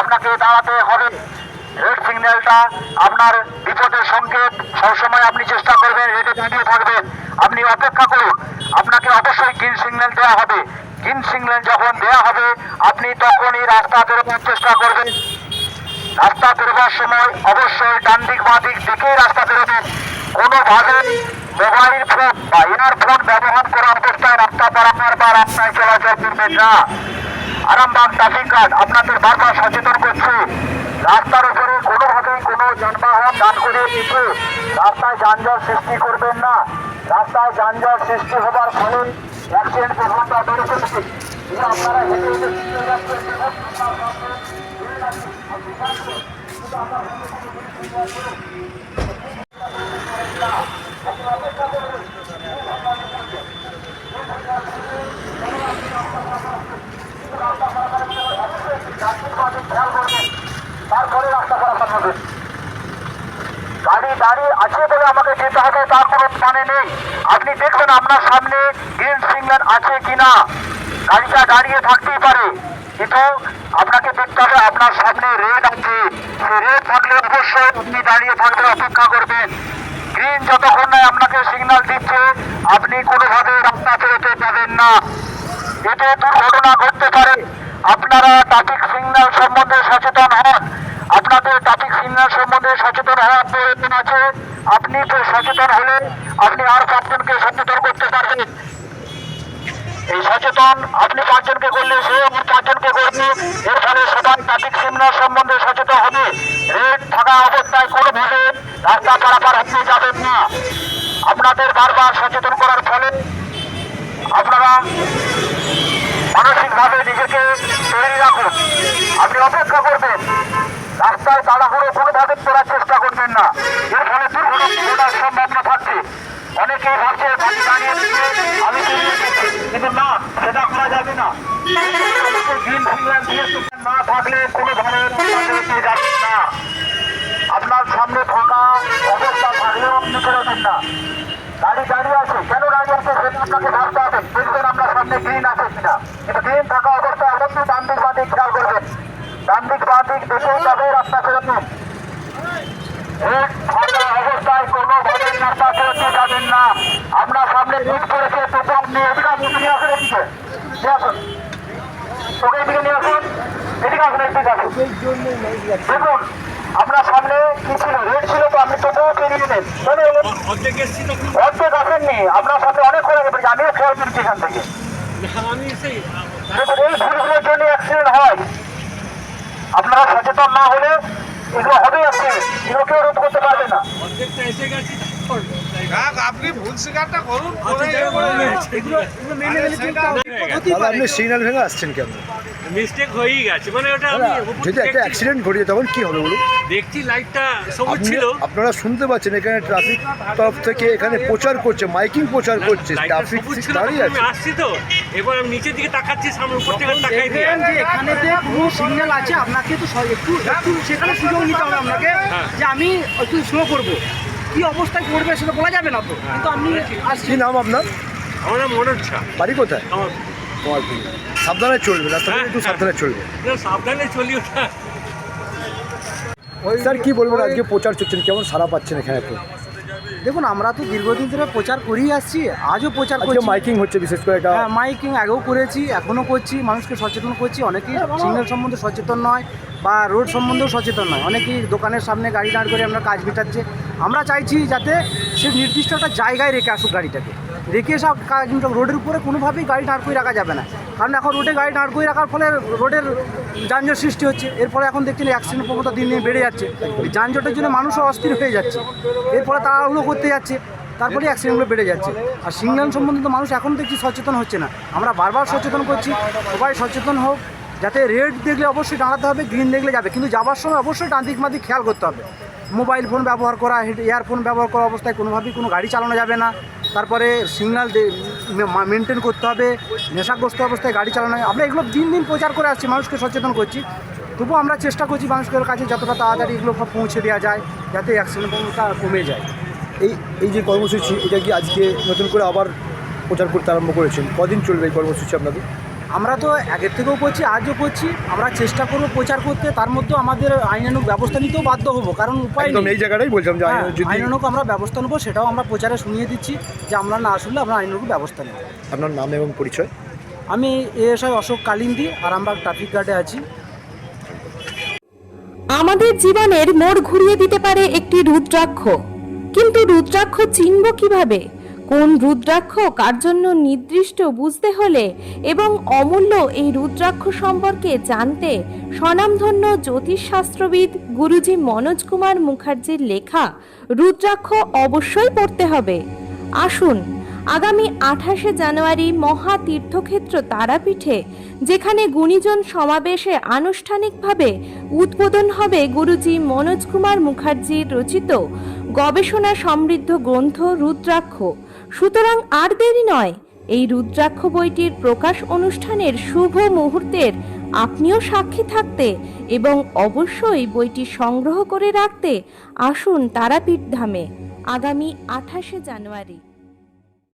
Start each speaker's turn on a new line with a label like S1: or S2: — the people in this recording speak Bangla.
S1: আপনাকে দাঁড়াতে হবে। রেড সিগন্যালটা আপনার বিপদের সংকেত। সবসময় আপনি চেষ্টা করবেন রেডে দাঁড়িয়ে থাকবেন আপনি অপেক্ষা করুন। আপনাকে অবশ্যই গ্রিন সিগন্যাল দেওয়া হবে। গ্রিন সিগন্যাল যখন দেওয়া হবে, আপনি তখনই রাস্তা বেরোবার চেষ্টা করবেন। রাস্তা বেরোবার সময় অবশ্যই ডান দিক বাঁ দিক দেখেই রাস্তা বেরোবেন কোনোভাবে মোবাইল ফোন বা ইয়ারফোন ব্যবহার করা অবস্থায় রাস্তা পারাপার বা রাস্তায় চলাচল করবেন না। আরামবাগ ট্রাফিক গার্ড আপনাদের বারবার সচেতন করছে। রাস্তার উপরে কোনোভাবেই কোনো যানবাহন দান করে দিচ্ছে রাস্তায় যানজট সৃষ্টি করবেন না। রাস্তায় যানজট সৃষ্টি হবার ফলে অ্যাক্সিডেন্ট প্রভাবটা বেড়ে চলেছে আপনারা হেঁটে হেঁটে চলে যাচ্ছেন, দেখুন, আপনার সামনে বেড়ে যাচ্ছে। আপনি যাচ্ছেন, কিন্তু আপনার সামনে কোনো কিছু নেই। তারপরে রাস্তা গাড়ি দাঁড়িয়ে আছে বলে আমাকে যেতে হবে, তার কোনো মানে নেই। আপনি দেখবেন আপনার সামনে গ্রিন সিগন্যাল আছে কিনা। গাড়িটা দাঁড়িয়ে থাকতেই পারে। কিন্তু আপনাকে দেখতে হবে আপনার সামনে রেড আছে। সে রেড থাকলে অবশ্যই আপনি দাঁড়িয়ে থাকবেন, অপেক্ষা করবেন। গ্রিন যতক্ষণ নয় আপনাকে সিগন্যাল দিচ্ছে, আপনি কোনোভাবে রাস্তা পেরোতে পাবেন না। এতে দুর্ঘটনা ঘটতে পারে। আপনারা ট্রাফিক সিগন্যাল সম্বন্ধে সচেতন হন। আপনাদের ট্রাফিক সিগন্যাল সম্বন্ধে সচেতন হওয়ার প্রয়োজন আছে। আপনি তো সচেতন হলে আপনি আর পাঁচজনকে সচেতন করতে পারবেন। এই সচেতন আপনি পাঁচজনকে করলে সে আমার পাঁচজনকে করবে। এর ফলে সবাই ট্রাফিক সিগন্যাল সম্বন্ধে সচেতন হবে। রেড থাকা অবস্থায় কোনোভাবে রাস্তা পারাপার হতে যাবেন না। আপনাদের বারবার সচেতন করার ফলে আপনারা মানসিকভাবে নিজেকে তৈরি রাখুন। আপনি অপেক্ষা করবেন। রাস্তায় তাড়াহুড়ো কোনোভাবে করার চেষ্টা করবেন না। এর ফলে দুর্ঘটনা সম্ভাবনা থাকছে। অনেকেই ভাবছে গাড়ি দাঁড়িয়ে দিচ্ছে আমি কিন্তু না, সেটা করা যাবে না। না থাকলে কোনো ধরনের না। আপনার সামনে ফাঁকা অবস্থা থাকলেও আপনি বেরোবেন না। গাড়ি দাঁড়িয়ে আছে। কেন দাঁড়িয়ে আছে সেটা আপনাকে ভাবতে হবে। দেখবেন আপনার সামনে গ্রিন আছে কিনা। কিন্তু গ্রিন থাকা অবস্থায় অবশ্যই ডান দিক বাঁ দিক খেয়াল করবেন ডান দিক বাঁ দিক দেখেই তবে রাস্তা রেড থাকা অবস্থায় কোনো ভাবে রাস্তা ফেরতে যাবেন না। আপনার সামনে রেড পড়েছে তবু আপনি এদিকে আসুন নিয়ে আসুন এদিকে নিয়ে আসুন। তোকে এদিকে নিয়ে আসুন। এদিকে আসুন এদিকে আসুন। দেখুন আপনার সামনে কি ছিল? রেড ছিল তো আপনি তবুও পেরিয়ে নেন
S2: অর্ধেক
S1: আসেননি। আপনার সামনে অনেক করে আমিও খেয়াল করছি এখান থেকে
S2: আমি সেই
S1: দেখুন এই ভুলগুলোর জন্য অ্যাক্সিডেন্ট হয় আপনারা সচেতন না হলে এগুলো হবে আপনি এগুলো কেউ রোধ করতে পারবে না।
S3: আপনি ভুল স্বীকারটা করুন করে
S2: আচ্ছা,
S4: আপনি সিগন্যাল ভেঙে আসছেন কেন?
S2: মিস্টেক হয়েই গেছে। মানে ওটা আমি
S4: যদি একটা অ্যাক্সিডেন্ট ঘটে যায় তখন কি হবে বলুন?
S2: দেখছি লাইটটা সবুজ ছিল।
S4: আপনারা শুনতে পাচ্ছেন এখানে ট্রাফিক তরফ থেকে এখানে প্রচার করছে মাইকিং প্রচার করছে ট্রাফিক দাঁড়িয়ে
S2: আমি
S4: আছে।
S2: আসছি তো। এবার আমি নিচের দিকে তাকাচ্ছি সামনে উপর থেকে তাকাই দিয়ে।
S5: যে এখানেতে কোনো সিগন্যাল আছে আপনাকে তো একটু একটু সেখানে সুযোগ নিতে হবে আপনাকে
S2: হ্যাঁ।
S5: যে আমি একটু স্লো করব। কি অবস্থায় করবে সেটা বলা যাবে না তো। কিন্তু আপনি আসছি
S4: কি নাম আপনার?
S2: আমার নাম মনোজ
S4: বাড়ি কোথায়?
S2: আমার
S4: তোমার সাবধানে চলবে রাস্তা থেকে
S2: হ্যাঁ,
S4: একটু
S2: হ্যাঁ।
S4: সাবধানে চলবে।
S2: সাবধানে চলি ওটা
S4: স্যার কি বলবেন? আজকে প্রচার চলছেন কেমন সারা পাচ্ছেন এখানে তো?
S5: দেখুন আমরা তো দীর্ঘদিন ধরে প্রচার করেই আসছি আজও প্রচার
S4: আজকে
S5: করছি।
S4: মাইকিং হচ্ছে বিশেষ করে এটা।
S5: হ্যাঁ মাইকিং আগেও করেছি এখনও করছি মানুষকে সচেতন করছি অনেকেই সিগন্যাল সম্বন্ধে সচেতন নয় বা রোড সম্বন্ধেও সচেতন নয়। অনেকেই দোকানের সামনে গাড়ি দাঁড় করে আমরা কাজ মেটাচ্ছে। আমরা চাইছি যাতে সে নির্দিষ্ট একটা জায়গায় রেখে আসুক গাড়িটাকে। রেখে এসে কাজ রোডের উপরে কোনোভাবেই গাড়ি দাঁড় করে রাখা যাবে না। কারণ এখন রোডে গাড়ি দাঁড় করে রাখার ফলে রোডের যানজট সৃষ্টি হচ্ছে। এর ফলে এখন দেখছেন অ্যাক্সিডেন্ট প্রবণতা দিন দিন বেড়ে যাচ্ছে। যানজটের জন্য মানুষও অস্থির হয়ে যাচ্ছে। এর ফলে তাড়াহুড়ো করতে যাচ্ছে। তারপরে অ্যাক্সিডেন্টগুলো বেড়ে যাচ্ছে। আর সিগন্যাল সম্বন্ধে তো মানুষ এখন দেখছি সচেতন হচ্ছে না। আমরা বারবার সচেতন করছি, সবাই সচেতন হোক। যাতে রেড দেখলে অবশ্যই দাঁড়াতে হবে গ্রিন দেখলে যাবে। কিন্তু যাওয়ার সময় অবশ্যই ডান দিক মাদিক খেয়াল করতে হবে। মোবাইল ফোন ব্যবহার করা, হেড ইয়ারফোন ব্যবহার করা অবস্থায় কোনোভাবেই কোনো গাড়ি চালানো যাবে না। তারপরে সিগন্যাল মেনটেন করতে হবে, নেশাগ্রস্ত অবস্থায় গাড়ি চালানো, আমরা এগুলো দিন দিন প্রচার করে আসছি, মানুষকে সচেতন করছি। তবুও আমরা চেষ্টা করছি মানুষের কাছে যতটা তাড়াতাড়ি এগুলো সব পৌঁছে দেওয়া যায়, যাতে অ্যাক্সিডেন্টটা কমে যায়।
S4: এই এই যে কর্মসূচি, এটা কি আজকে নতুন করে আবার প্রচার করতে আরম্ভ করেছেন? কদিন চলবে এই কর্মসূচি আপনাদের?
S5: আমরা তো আগের থেকেও করছি আজও করছি আমরা চেষ্টা করব প্রচার করতে তার মধ্যেও আমাদের আইনানুক ব্যবস্থা নিতেও বাধ্য হব কারণ উপায়
S4: একদম
S5: নেই।
S4: এই জায়গাটাই বলছিলাম যে
S5: হ্যাঁ, আইনানুক আমরা ব্যবস্থা নেব সেটাও আমরা প্রচারে শুনিয়ে দিচ্ছি যে আমরা না আসলে আমরা আইনানুক ব্যবস্থা নেব।
S4: আপনার নাম এবং পরিচয়?
S5: আমি এএসআই অশোক কালিন্দি আরামবাগ ট্রাফিক গার্ডে আছি।
S6: আমাদের জীবনের মোড় ঘুরিয়ে দিতে পারে একটি রুদ্রাক্ষ কিন্তু রুদ্রাক্ষ চিনব কীভাবে? কোন রুদ্রাক্ষ কার জন্য নির্দিষ্ট বুঝতে হলে এবং অমূল্য এই রুদ্রাক্ষ সম্পর্কে জানতে স্বনামধন্য জ্যোতিষশাস্ত্রবিদ গুরুজি মনোজ কুমার মুখার্জির লেখা রুদ্রাক্ষ অবশ্যই পড়তে হবে। আসুন, আগামী আঠাশে জানুয়ারি মহা তীর্থক্ষেত্র তারাপীঠে, যেখানে গুণীজন সমাবেশে আনুষ্ঠানিকভাবে উদ্বোধন হবে গুরুজি মনোজ কুমার মুখার্জির রচিত গবেষণা সমৃদ্ধ গ্রন্থ রুদ্রাক্ষ। সুতরাং আর দেরি নয়। এই রুদ্রাক্ষ বইটির প্রকাশ অনুষ্ঠানের শুভ মুহূর্তের আপনিও সাক্ষী থাকতে এবং অবশ্যই বইটি সংগ্রহ করে রাখতে আসুন তারাপীঠ ধামে। আগামী আঠাশে জানুয়ারি।